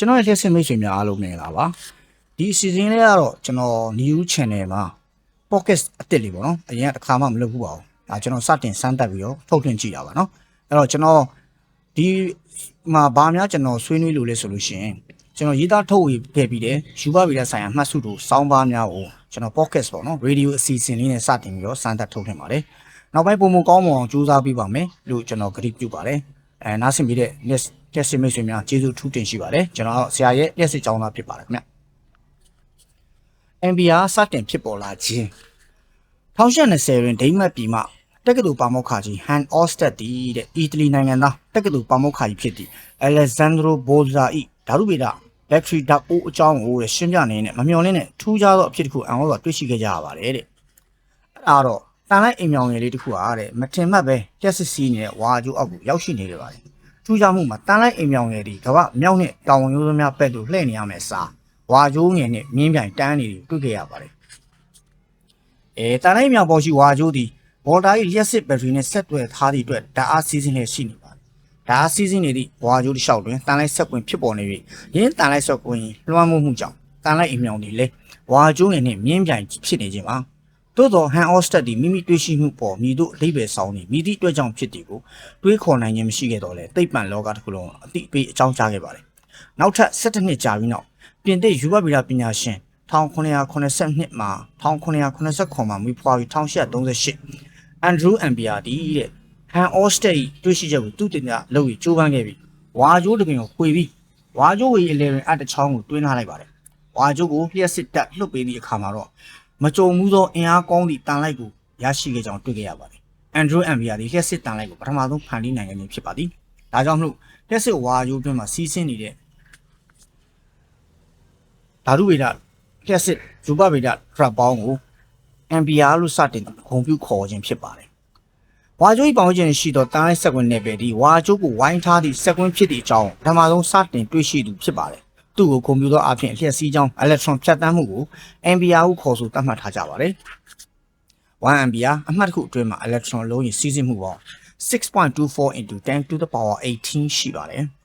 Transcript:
ကျွန်တော်ရဲ့လက်စစ်မိတ်ဆွေများအားလုံးမင်္ဂလာပါဒီအစီအစဉ်လေးကတော့ကျွန်တော် new channel မှာ podcast အစ်စ်လေးပေါ့နော်အရင်ကတစ်ခါမှမလုပ်ဘူးပါဘူးဒါကျွန်တော်စတင်စမ်းသပ်ပြီးတော့ထုတ်လွှင့်ကြည့်တာပါနော်အဲ့တော့ကျွန်တော်ဒီမှာဗာများကျွန်တော်ဆွေးနွေးလို့လဲဆိုလို့ရှိရင်ကျွန်တော်ရေးသားထုတ်ဝေခဲ့ပြီးတဲ့ယူပါဗီဒီဆိုင်ရာမှတ်စုတို့စောင်းပါများကိုကျွန်တော် podcast ပေါ့နော် radio အစီအစဉ်လေးနဲ့စတင်ပြီးတော့စမ်းသပ်ထုတ်လွှင့်ပါတယ်နောက်ပိုင်းပုံမကောင်းမအောင်ကြိုးစားပေးပါမယ်လို့ကျွန်တော်ကတိပြုပါတယ်အဲနားဆင်ပြီးတဲ့ next တက်စစ်မိတ်ဆွေများကျေးဇူးထူးတင်ရှိပါတယ်ကျွန်တော်ဆရာရဲ့လက်စစ်ကြောင်းသားဖြစ်ပါတယ်ခင်ဗျ NBR စတင်ဖြစ်ပေါ်လာခြင်း1820တွင်ဒိန်းမတ်ပြည်မှတက္ကသိုလ်ပါမောက္ခကြီး Han Ostad တည်တဲ့အီတလီနိုင်ငံသားတက္ကသိုလ်ပါမောက္ခကြီးဖြစ်သည့် Alessandro Bolza ၏ဓာတုဗေဒ battery ဓာတ်အိုးအကြောင်းကိုတဲ့ရှင်းပြနေနဲ့မမျှော်လင့်တဲ့ထူးခြားသောအဖြစ်တစ်ခုအံ့ဩစွာတွေ့ရှိခဲ့ကြရပါတယ်တဲ့အဲ့ဒါတော့တန်လိုက်အိမ်မြောင်ငယ်လေးတစ်ခုအားတဲ့မထင်မှတ်ပဲတက်စစ်စီးနေတဲ့ဝါကျိုးအောက်ကိုရောက်ရှိနေကြပါတယ် ထူးခြားမှုမှာတန်လိုက်အိမ်မြောင်ငယ်ဒီကမ္ဘာမြောက်နဲ့တောင်ဝင်ရိုးစများပက်လို့လှည့်နေရမယ်စားဝါကျိုးငယ်နဲ့မြင်းပြိုင်တန်းနေတွေတွေ့ခဲ့ရပါတယ်အဲတန်လိုက်မြောင်ပေါ်ရှိဝါကျိုးဒီဘော်တာကြီးလျှက်စစ်ဘက်ထရီနဲ့ဆက်တွဲထားသည့်အတွက်ဓာတ်အားစီးစင်းနဲ့ရှိနေပါတယ်ဓာတ်အားစီးစင်းနေသည့်ဝါကျိုးတစ်လျှောက်တွင်တန်လိုက်ဆက်ကွင်ဖြစ်ပေါ်နေ၍ရင်းတန်လိုက်ဆက်ကွင်လွှမ်းမိုးမှုကြောင့်တန်လိုက်အိမ်မြောင်ဒီလဲဝါကျိုးငယ်နဲ့မြင်းပြိုင်ဖြစ်နေခြင်းပါ သို့သောဟန်အော့စတက်ဒီမိမိတွေ့ရှိမှုပေါ်မိတို့အလေးပဲဆောင်နေမိသည့်အတွက်ကြောင့်ဖြစ်တယ်ကိုတွေးခေါ်နိုင်ခြင်းမရှိခဲ့တော့လေသိပ္ပံလောကတစ်ခုလုံးအတိအပေးအကြောင်းကြားခဲ့ပါတယ်။နောက်ထပ်17နှစ်ကြာပြီးနောက်ပြင်သစ်ယူဘဗီလာပညာရှင်1982မှာ1989မှာမွေးဖွားပြီး1838အန်ဒရူးအမ်ဘီယာဒီတဲ့ဟန်အော့စတက်၏တွေ့ရှိချက်ကိုသူတင်ပြလုပ်ပြီးကြိုးပမ်းခဲ့ပြီးဝါကျိုးတပင်ကိုခွေပြီးဝါကျိုးဝေ11အတချောင်းကိုတွင်းထားလိုက်ပါတယ်။ဝါကျိုးကိုလျှက်စစ်တက်လှုပ်ပေးသည့်အခါမှာတော့ မကြုံမှုသောအင်အားကောင်းသည့်တန်လိုက်ကိုရရှိခဲ့ကြောင်းတွေ့ခဲ့ရပါတယ်။ Andrew Ambia သည်လျှက်စစ်တန်လိုက်ကိုပထမဆုံးဖန်တီးနိုင်ခဲ့ခြင်းဖြစ်ပါသည်။ဒါကြောင့်မလို့လျှက်စစ်ဝါရိုးတွင်းမှာစီးဆင်းနေတဲ့ဓာတုဗေဒလျှက်စစ်ဇူပဗေဒထရပ်ပေါင်းကို Ambia လို့စတင်ဂုံပြုခေါ်ခြင်းဖြစ်ပါတယ်။ဝါကျိုး၏ပေါင်းခြင်းရှိသောတန်လိုက်ဆက်ကွင်းနယ်ပယ်သည်ဝါကျိုးကိုဝိုင်းထားသည့်ဆက်ကွင်းဖြစ်သည့်အကြောင်းပထမဆုံးစတင်တွေ့ရှိသူဖြစ်ပါတယ်။ သူ့ကိုကွန်ပျူတာအပြင်လျှက်စီးကြောင်း electron ဖြတ်တန်းမှုကို Ambia ဟုခေါ်ဆိုသတ်မှတ်ထားကြပါတယ်။1 ampere အမှတ်တစ်ခုအတွင်းမှာ electron လုံးရင်စီးဆင်းမှုပေါင်း6.24 into 10 to the power 18ရှိပါတယ်။